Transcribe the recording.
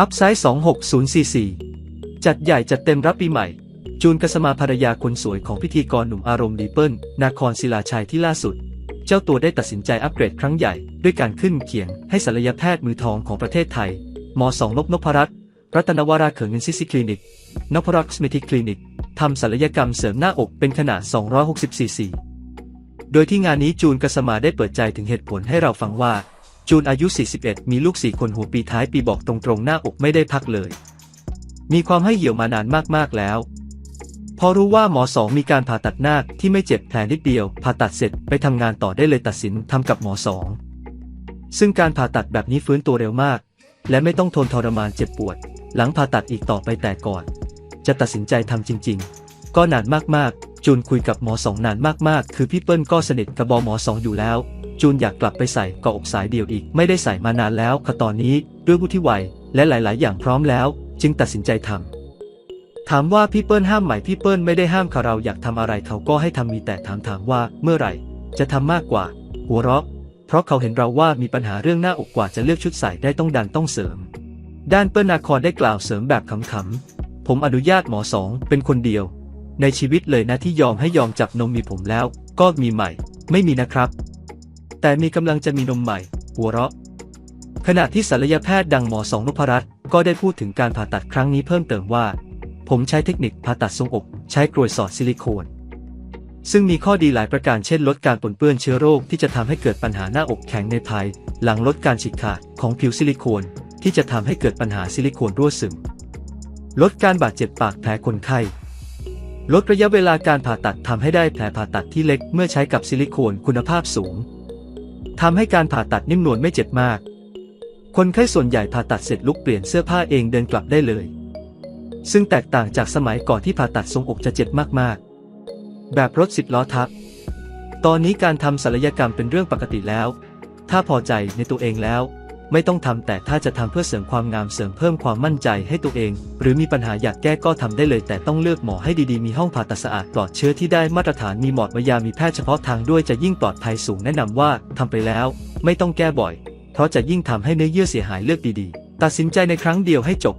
อัพไซด์26044 จัดใหญ่จัดเต็มรับปีใหม่ จูนกสมาภรรยาคนสวยของพิธีกรหนุ่มอารมณ์ดีเปิลนาครศิลาชัยที่ล่าสุด เจ้าตัวได้ตัดสินใจอัปเกรดครั้งใหญ่ ด้วยการขึ้นเขียงให้ศัลยแพทย์มือทองของประเทศไทย หมอสองลบนพรัตน์รัตนวราเขิงเงินซิซิคลินิกนพรักสมิธิคลินิกทำศัลยกรรมเสริมหน้าอกเป็นขนาด 260ซีซีโดยที่งานนี้จูนกสมาได้เปิดใจถึงเหตุผลให้เราฟังว่า จูนอายุ 41 มีลูก 4 คนหัวปีท้ายปีบอกตรงๆ หน้าอกไม่ได้พักเลย มีความให้เหี่ยวมานานมากๆแล้ว พอรู้ว่าหมอสองมีการผ่าตัดหน้าที่ไม่เจ็บแผลนิดเดียว ผ่าตัดเสร็จไปทำงานต่อได้เลยตัดสินทำกับหมอสองซึ่งการผ่าตัดแบบนี้ฟื้นตัวเร็วมาก และไม่ต้องทนทรมานเจ็บปวด หลังผ่าตัดอีกต่อไปแต่ก่อน จะตัดสินใจทำจริง ๆ ก็นานมากๆ จูนคุยกับหมอสองนานมากๆ คือพี่เปิ้ลก็สนิทกับบอหมอสองอยู่แล้ว จูนอยากกลับไปใส่เกาะอกสายเดียวอีก ไม่ได้ใส่มานานแล้วค่ะตอนนี้ด้วยวุฒิวัยและหลาย ๆ อย่างพร้อมแล้ว จึงตัดสินใจทำถามว่าพี่เปิ้ลห้ามไหมพี่เปิ้ลไม่ได้ห้ามค่ะเราอยากทำอะไรเขาก็ให้ทำมีแต่ถามถามว่าเมื่อไหร่ จะทำมากกว่า หัวเราะ เพราะเขาเห็นเราว่ามีปัญหาเรื่องหน้าอกกว่าจะเลือกชุดใส่ได้ต้องดันต้องเสริม ด้านเปิ้ลนาครได้กล่าวเสริมแบบขำ ๆ ผมอนุญาตหมอสองเป็นคนเดียว ในชีวิตเลยนะที่ยอมให้ยอมจับนมมีผมแล้ว ก็มีใหม่ ไม่มีนะครับ แต่มีกำลังจะมีนมใหม่ หัวเราะ ขณะที่ศัลยแพทย์ดังหมอสองนพรัตน์ก็ได้พูดถึงการผ่าตัดครั้งนี้เพิ่มเติมว่า ผมใช้เทคนิคผ่าตัดทรงอก ใช้กรวยสอดซิลิโคน ซึ่งมีข้อดีหลายประการเช่นลดการปนเปื้อนเชื้อโรคที่จะทำให้เกิดปัญหาหน้าอกแข็งในภายหลังลดการฉีกขาดของผิวซิลิโคน ที่จะทำให้เกิดปัญหาซิลิโคนรั่วซึม ลดการบาดเจ็บปากแผลคนไข้ลดระยะเวลาการผ่าตัดทำให้ได้แผลผ่าตัดที่เล็กเมื่อใช้กับซิลิโคนคุณภาพสูง ทำให้การผ่าตัดนิ่มนวลไม่เจ็บมาก คนไข้ส่วนใหญ่ผ่าตัดเสร็จลุกเปลี่ยนเสื้อผ้าเองเดินกลับได้เลย ซึ่งแตกต่างจากสมัยก่อนที่ผ่าตัดทรงอกจะเจ็บมากๆ แบบรถสิบล้อทับ ตอนนี้การทำศัลยกรรมเป็นเรื่องปกติแล้ว ถ้าพอใจในตัวเองแล้ว ไม่ต้องทำแต่ถ้าจะทำเพื่อเสริมความงามเสริมเพิ่มความมั่นใจให้ตัวเอง หรือมีปัญหาอยากแก้ก็ทำได้เลย แต่ต้องเลือกหมอให้ดีๆ มีห้องผ่าตัดสะอาดปลอดเชื้อที่ได้มาตรฐานมีหมอดมายามีแพทย์เฉพาะทางด้วยจะยิ่งปลอดภัยสูงแนะนำว่าทำไปแล้ว ไม่ต้องแก้บ่อย เพราะจะยิ่งทำให้เนื้อเยื่อเสียหายเลือกดีๆ ตัดสินใจในครั้งเดียวให้จบ